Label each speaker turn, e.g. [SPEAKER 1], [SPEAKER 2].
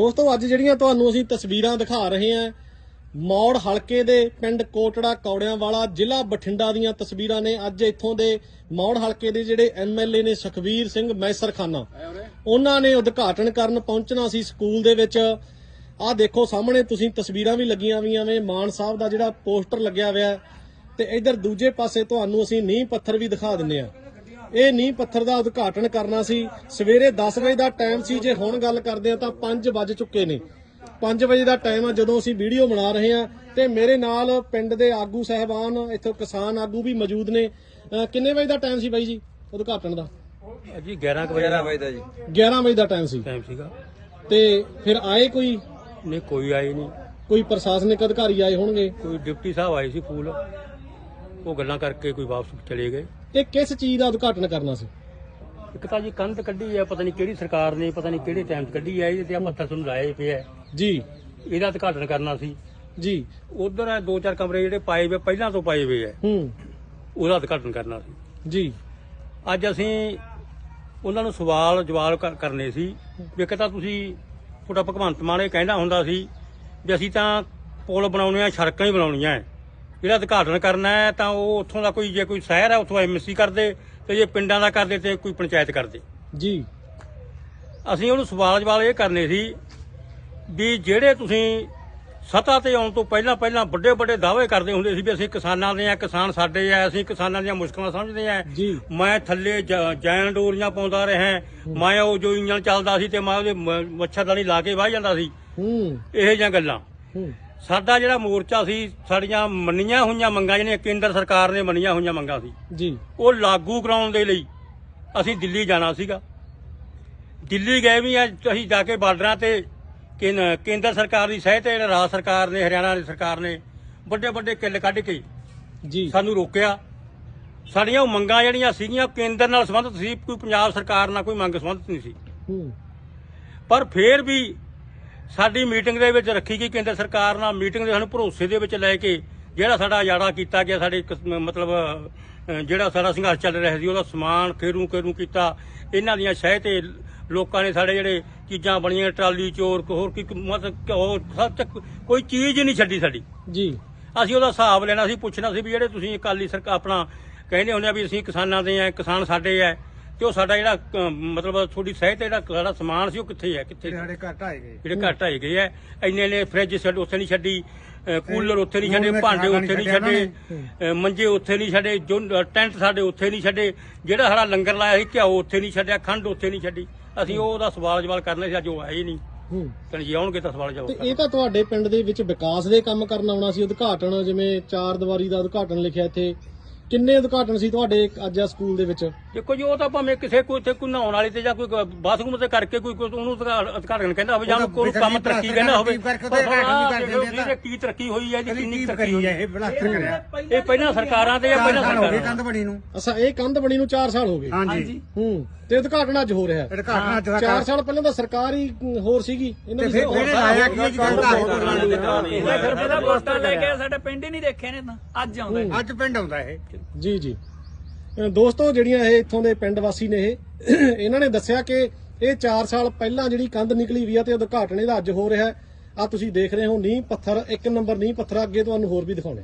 [SPEAKER 1] ਦੋਸਤੋ ਅੱਜ ਜਿਹੜੀਆਂ ਤੁਹਾਨੂੰ ਅਸੀਂ ਤਸਵੀਰਾਂ ਦਿਖਾ ਰਹੇ ਹਾਂ ਮੌੜ ਹਲਕੇ ਦੇ ਪਿੰਡ ਕੋਟੜਾ ਕੌੜਿਆਂ ਵਾਲਾ ਜ਼ਿਲ੍ਹਾ ਬਠਿੰਡਾ ਦੀਆਂ ਤਸਵੀਰਾਂ ਨੇ। ਅੱਜ ਇੱਥੋਂ ਦੇ ਮੌੜ ਹਲਕੇ ਦੇ ਜਿਹੜੇ ਐਮਐਲਏ ਨੇ ਸੁਖਵੀਰ ਸਿੰਘ ਮੈਸਰਖਾਨਾ ਉਹਨਾਂ ਨੇ ਉਦਘਾਟਨ ਕਰਨ ਪਹੁੰਚਣਾ ਸੀ ਸਕੂਲ ਦੇ ਵਿੱਚ। ਆਹ ਦੇਖੋ ਸਾਹਮਣੇ ਤੁਸੀਂ ਤਸਵੀਰਾਂ ਵੀ ਲੱਗੀਆਂ ਹੋਈਆਂ ਨੇ ਮਾਨ ਸਾਹਿਬ ਦਾ ਜਿਹੜਾ ਪੋਸਟਰ ਲੱਗਿਆ ਹੋਇਆ ਤੇ ਇਧਰ ਦੂਜੇ ਪਾਸੇ ਤੁਹਾਨੂੰ ਅਸੀਂ ਨੀਂਹ ਪੱਥਰ ਵੀ ਦਿਖਾ ਦਿੰਨੇ ਆ ਇਹ ਨੀਂਹ ਪੱਥਰ ਦਾ ਉਦਘਾਟਨ ਕਰਨਾ ਸੀ। ਸਵੇਰੇ 10 ਵਜੇ ਦਾ ਟਾਈਮ ਸੀ। ਜੇ ਹੁਣ ਗੱਲ ਕਰਦੇ ਆ ਤਾਂ 5 ਵੱਜ ਚੁੱਕੇ ਨੇ। 5 ਵਜੇ ਦਾ ਟਾਈਮ ਆ ਜਦੋਂ ਅਸੀਂ ਵੀਡੀਓ ਬਣਾ ਰਹੇ ਆ ਤੇ ਮੇਰੇ ਨਾਲ ਪਿੰਡ ਦੇ ਆਗੂ ਸਹਿਬਾਨ ਇੱਥੋਂ ਕਿਸਾਨ ਆਗੂ ਵੀ ਮੌਜੂਦ ਨੇ। ਕਿੰਨੇ ਵਜੇ ਦਾ ਟਾਈਮ ਸੀ ਬਾਈ ਜੀ ਉਦਘਾਟਨ ਦਾ?
[SPEAKER 2] ਜੀ 11 ਕੁ ਵਜੇ ਦਾ।
[SPEAKER 3] ਵਜੇ ਦਾ ਜੀ।
[SPEAKER 1] 11 ਵਜੇ ਦਾ ਟਾਈਮ ਸੀ।
[SPEAKER 2] ਟਾਈਮ ਸੀਗਾ।
[SPEAKER 1] ਤੇ ਫਿਰ ਆਏ ਕੋਈ?
[SPEAKER 2] ਨਹੀਂ ਕੋਈ ਆਏ ਨਹੀਂ।
[SPEAKER 1] ਕੋਈ ਪ੍ਰਸ਼ਾਸਨਿਕ ਅਧਿਕਾਰੀ ਆਏ ਹੋਣਗੇ?
[SPEAKER 2] ਕੋਈ ਡਿਪਟੀ ਸਾਹਿਬ ਆਏ ਸੀ ਫੂਲ। ਉਹ ਗੱਲਾਂ ਕਰਕੇ ਕੋਈ ਵਾਪਸ ਚਲੇ ਗਏ।
[SPEAKER 1] ਇਹ ਕਿਸ ਚੀਜ਼ ਦਾ ਉਦਘਾਟਨ ਕਰਨਾ ਸੀ?
[SPEAKER 2] ਇੱਕ ਤਾਂ ਜੀ ਕੰਧ ਕੱਢੀ ਹੈ ਪਤਾ ਨਹੀਂ ਕਿਹੜੀ ਸਰਕਾਰ ਨੇ ਪਤਾ ਨਹੀਂ ਕਿਹੜੇ ਟਾਈਮ 'ਚ ਕੱਢੀ ਹੈ ਇਹਦੇ ਤੇ ਆ ਪੱਥਰ ਤੁਹਾਨੂੰ ਲਾਏ ਪਿਆ ਹੈ।
[SPEAKER 1] ਜੀ।
[SPEAKER 2] ਇਹਦਾ ਉਦਘਾਟਨ ਕਰਨਾ ਸੀ।
[SPEAKER 1] ਜੀ।
[SPEAKER 2] ਉਧਰ ਹੈ ਦੋ ਚਾਰ ਕਮਰੇ ਜਿਹੜੇ ਪਾਏ ਵੇ ਪਹਿਲਾਂ ਤੋਂ ਪਾਏ ਵੇ ਹੈ
[SPEAKER 1] ਹੂੰ।
[SPEAKER 2] ਉਹਦਾ ਉਦਘਾਟਨ ਕਰਨਾ ਸੀ।
[SPEAKER 1] ਜੀ।
[SPEAKER 2] ਅੱਜ ਅਸੀਂ ਉਹਨਾਂ ਨੂੰ ਸਵਾਲ ਜਵਾਬ ਕਰ- ਕਰਨੇ ਸੀ ਵੀ ਇੱਕ ਤਾਂ ਤੁਸੀਂ ਤੁਹਾਡਾ ਭਗਵੰਤ ਮਾਨ ਇਹ ਕਹਿੰਦਾ ਹੁੰਦਾ ਸੀ ਵੀ ਅਸੀਂ ਤਾਂ ਪੁਲ ਬਣਾਉਣੇ ਆ ਸੜਕਾਂ ਹੀ ਬਣਾਉਣੀਆਂ ਜਿਹੜਾ ਉਦਘਾਟਨ ਕਰਨਾ ਹੈ ਤਾਂ ਉਹ ਉੱਥੋਂ ਦਾ ਕੋਈ ਜੇ ਕੋਈ ਸ਼ਹਿਰ ਹੈ ਉੱਥੋਂ ਐਮਸੀ ਕਰਦੇ ਤੇ ਜੇ ਪਿੰਡਾਂ ਦਾ ਕਰਦੇ ਤੇ ਕੋਈ ਪੰਚਾਇਤ ਕਰਦੇ।
[SPEAKER 1] ਜੀ।
[SPEAKER 2] ਅਸੀਂ ਉਹਨੂੰ ਸਵਾਲ ਜਵਾਬ ਇਹ ਕਰਨੇ ਸੀ ਵੀ ਜਿਹੜੇ ਤੁਸੀਂ ਸੱਤਾ ਤੇ ਆਉਣ ਤੋਂ ਪਹਿਲਾਂ ਪਹਿਲਾਂ ਵੱਡੇ ਵੱਡੇ ਦਾਅਵੇ ਕਰਦੇ ਹੁੰਦੇ ਸੀ ਵੀ ਅਸੀਂ ਕਿਸਾਨਾਂ ਦੇ ਆ ਕਿਸਾਨ ਸਾਡੇ ਆ ਅਸੀਂ ਕਿਸਾਨਾਂ ਦੀਆਂ ਮੁਸ਼ਕਲਾਂ ਸਮਝਦੇ ਆ
[SPEAKER 1] ਜੀ।
[SPEAKER 2] ਮੈਂ ਥੱਲੇ ਜ- ਜੈਨ ਡੋਰੀਆਂ ਪਾਉਂਦਾ ਰਿਹਾ ਮੈਂ ਉਹ ਜੋ ਇੰਜਣ ਚੱਲਦਾ ਸੀ ਤੇ ਮੈਂ ਉਹਦੇ ਮੱਛਰਦਾਨੀ ਲਾ ਕੇ ਵਾਹ ਜਾਂਦਾ ਸੀ।
[SPEAKER 1] ਹੂੰ।
[SPEAKER 2] ਇਹੋ ਜਿਹੀਆਂ ਗੱਲਾਂ।
[SPEAKER 1] ਹੂੰ।
[SPEAKER 2] ਸਾਡਾ ਜਿਹੜਾ ਮੋਰਚਾ ਸੀ ਸਾਡੀਆਂ ਮੰਨੀਆਂ ਹੋਈਆਂ ਮੰਗਾਂ ਜਿਹੜੀਆਂ ਕੇਂਦਰ ਸਰਕਾਰ ਨੇ ਮੰਨੀਆਂ ਹੋਈਆਂ ਮੰਗਾਂ ਸੀ
[SPEAKER 1] ਜੀ।
[SPEAKER 2] ਉਹ ਲਾਗੂ ਕਰਾਉਣ ਦੇ ਲਈ ਅਸੀਂ ਦਿੱਲੀ ਜਾਣਾ ਸੀਗਾ। ਦਿੱਲੀ ਗਏ ਵੀ ਅਸੀਂ ਜਾ ਕੇ ਬਾਰਡਰਾਂ ਤੇ ਕੇਂਦਰ ਸਰਕਾਰ ਦੀ ਸਹਾਇਤਾ ਤੇ ਰਾਜ ਸਰਕਾਰ ਨੇ ਹਰਿਆਣਾ ਦੀ ਸਰਕਾਰ ਨੇ ਵੱਡੇ ਵੱਡੇ ਕਿੱਲ ਕੱਢ ਕੇ
[SPEAKER 1] ਜੀ।
[SPEAKER 2] ਸਾਨੂੰ ਰੋਕਿਆ। ਸਾਡੀਆਂ ਉਹ ਮੰਗਾਂ ਜਿਹੜੀਆਂ ਸੀਗੀਆਂ ਕੇਂਦਰ ਨਾਲ ਸੰਬੰਧਿਤ ਸੀ ਕੋਈ ਪੰਜਾਬ ਸਰਕਾਰ ਨਾਲ ਕੋਈ ਮੰਗ ਸੰਬੰਧਿਤ ਨਹੀਂ ਸੀ। ਪਰ ਫੇਰ ਵੀ ਸਾਡੀ ਮੀਟਿੰਗ ਦੇ ਵਿੱਚ ਰੱਖੀ ਗਈ ਕੇਂਦਰ ਸਰਕਾਰ ਨਾਲ ਮੀਟਿੰਗ ਦੇ ਸਾਨੂੰ ਭਰੋਸੇ ਦੇ ਵਿੱਚ ਲੈ ਕੇ ਜਿਹੜਾ ਸਾਡਾ ਅਜਾੜਾ ਕੀਤਾ ਗਿਆ ਸਾਡੇ ਮਤਲਬ ਜਿਹੜਾ ਸਾਡਾ ਸੰਘਰਸ਼ ਚੱਲ ਰਿਹਾ ਸੀ ਉਹਦਾ ਸਮਾਨ ਖੇਰੂ ਖੇਰੂ ਕੀਤਾ। ਇਹਨਾਂ ਦੀਆਂ ਸ਼ਹਿ ਤੇ ਲੋਕਾਂ ਨੇ ਸਾਡੇ ਜਿਹੜੇ ਚੀਜ਼ਾਂ ਬਣੀਆਂ ਟਰਾਲੀ ਚੋਰ ਹੋਰ ਕੀ ਮਤਲਬ ਹੋਰ ਤੱਕ ਕੋਈ ਚੀਜ਼ ਨਹੀਂ ਛੱਡੀ ਸਾਡੀ।
[SPEAKER 1] ਜੀ।
[SPEAKER 2] ਅਸੀਂ ਉਹਦਾ ਹਿਸਾਬ ਲੈਣਾ ਸੀ ਪੁੱਛਣਾ ਸੀ ਵੀ ਜਿਹੜੇ ਤੁਸੀਂ ਅਕਾਲੀ ਸਰਕਾਰ ਆਪਣਾ ਕਹਿੰਦੇ ਹੁੰਦੇ ਆ ਵੀ ਅਸੀਂ ਕਿਸਾਨਾਂ ਦੇ ਆ ਕਿਸਾਨ ਸਾਡੇ ਆ ਤੇ ਉਹ ਸਾਡਾ ਜਿਹੜਾ ਮਤਲਬ ਤੁਹਾਡੀ ਸਹਿਤ ਜਿਹੜਾ ਸਾਡਾ ਸਮਾਨ ਸੀ ਉਹ ਕਿੱਥੇ ਹੈ ਕਿੱਥੇ?
[SPEAKER 3] ਸਾਡੇ ਘਰ ਢਾਏ ਗਏ।
[SPEAKER 2] ਜਿਹੜੇ ਘਰ ਢਾਏ ਗਏ ਆ ਇੰਨੇ ਨੇ ਫ੍ਰਿਜ ਛੱਡ ਉੱਥੇ ਨਹੀਂ ਛੱਡੀ ਕੂਲਰ ਉੱਥੇ ਨਹੀਂ ਛੱਡੇ ਭਾਂਡੇ
[SPEAKER 3] ਖਾਣਾ
[SPEAKER 2] ਉੱਥੇ ਨਹੀਂ
[SPEAKER 3] ਨਹੀਂ
[SPEAKER 2] ਛੱਡੇ ਮੰਜੇ ਉੱਥੇ ਨਹੀਂ ਛੱਡੇ ਜੋ ਟੈਂਟ ਸਾਡੇ ਉੱਥੇ ਨਹੀਂ ਛੱਡੇ ਜਿਹੜਾ ਸਾਡਾ ਲੰਗਰ ਲਾਇਆ ਸੀ ਘਿਓ ਉੱਥੇ ਨਹੀਂ ਛੱਡਿਆ ਖੰਡ ਉੱਥੇ ਨਹੀਂ ਛੱਡੀ। ਅਸੀਂ ਉਹਦਾ ਸਵਾਲ ਜਵਾਬ ਕਰਨੇ ਸੀ ਅੱਜ ਉਹ ਆਏ ਹੀ ਨਹੀਂ।
[SPEAKER 1] ਹੂੰ।
[SPEAKER 2] ਤੇ ਜੇ ਆਉਣਗੇ ਤਾਂ ਸਵਾਲ
[SPEAKER 1] ਤੇ
[SPEAKER 2] ਜਵਾਬ
[SPEAKER 1] ਇਹ ਤਾਂ ਤੁਹਾਡੇ ਪਿੰਡ ਦੇ ਵਿੱਚ ਵਿਕਾਸ ਦੇ ਕੰਮ ਕਰਨ ਆਉਣਾ ਸੀ ਉਦਘਾਟਨ ਜਿਵੇਂ ਚਾਰ ਦੀਵਾਰੀ ਦਾ ਉਦਘਾਟਨ ਲਿਖਿਆ ਇੱਥੇ। ਕਿੰਨੇ ਉਦਘਾਟਨ ਸੀ ਤੁਹਾਡੇ ਅੱਜ ਆ ਸਕੂਲ ਦੇ ਵਿੱਚ?
[SPEAKER 2] ਦੇਖੋ ਜੀ ਉਹ ਤਾਂ ਭਾਵੇਂ ਕਿਸੇ ਕੋਈ ਇੱਥੇ ਕੋਈ ਨਹਾਉਣ ਵਾਲੀ ਤੇ ਜਾਂ ਕੋਈ ਬਾਥਰੂਮ ਤੇ ਕਰਕੇ ਕੋਈ ਕੋਈ ਉਹਨੂੰ ਉਦਘਾਟਨ ਕਹਿੰਦਾ ਹੋਵੇ ਜਾਂ ਕੋਈ ਕੰਮ ਤਰੱਕੀ ਕਹਿੰਦਾ ਹੋਵੇ। ਇਹਦੇ ਕੀ ਤਰੱਕੀ ਹੋਈ ਹੈ ਜੀ ਕਿੰਨੀ ਤਰੱਕੀ ਹੋਈ
[SPEAKER 3] ਹੈ ਇਹ ਬਲਾਸਟਰ ਕਰਿਆ।
[SPEAKER 2] ਇਹ ਪਹਿਲਾਂ ਸਰਕਾਰਾਂ ਤੇ ਜਾਂ ਪਹਿਲਾਂ
[SPEAKER 3] ਸਾਲ ਹੋ ਗਏ
[SPEAKER 2] ਸਰਕਾਰਾਂ
[SPEAKER 3] ਕੰਧ ਬਣੀ ਨੂੰ।
[SPEAKER 1] ਅਸਾਂ ਇਹ ਕੰਧ ਬਣੀ ਨੂੰ 4 ਸਾਲ ਹੋ ਗਏ?
[SPEAKER 3] ਹਾਂਜੀ।
[SPEAKER 1] ਹੂੰ ਤੇ ਉਦਘਾਟਨ ਅੱਜ ਹੋ ਰਿਹਾ ਹੈ।
[SPEAKER 3] ਉਦਘਾਟਨ ਅੱਜ
[SPEAKER 1] 4 ਸਾਲ ਪਹਿਲਾਂ ਤਾਂ ਸਰਕਾਰ ਹੀ ਹੋਰ ਸੀਗੀ। ਇਹਨਾਂ
[SPEAKER 3] ਤੇ
[SPEAKER 1] ਦੀ
[SPEAKER 3] ਫਿਰ ਲਾਇਆ ਕੀ ਜੀ ਕੰਧ
[SPEAKER 4] ਫਿਰ ਪਹਿਲਾਂ ਵੋਟਾਂ ਲੈ ਕੇ ਸਾਡੇ ਪਿੰਡ ਹੀ ਨਹੀਂ ਦੇਖੇ ਨੇ ਤਾਂ। ਅੱਜ ਆਉਂਦਾ
[SPEAKER 3] ਅੱਜ ਪਿੰਡ ਆਉਂਦਾ ਇਹ।
[SPEAKER 1] ਜੀ ਜੀ। ਦੋਸਤੋ, ਜਿਹੜੀਆਂ ਇਹ ਇੱਥੋਂ ਦੇ ਪਿੰਡ ਵਾਸੀ ਨੇ ਇਹ, ਇਹਨਾਂ ਨੇ ਦੱਸਿਆ ਕਿ ਇਹ 4 ਸਾਲ ਪਹਿਲਾਂ ਜਿਹੜੀ ਕੰਧ ਨਿਕਲੀ ਵੀ ਆ ਤੇ ਉਦਘਾਟਨ ਇਹਦਾ ਅੱਜ ਹੋ ਰਿਹਾ। ਆ ਤੁਸੀਂ ਦੇਖ ਰਹੇ ਹੋ, ਨੀਂਹ ਪੱਥਰ, ਇੱਕ ਨੰਬਰ ਨੀਂਹ ਪੱਥਰ, ਅੱਗੇ ਤੁਹਾਨੂੰ ਹੋਰ ਵੀ ਦਿਖਾਉਣੇ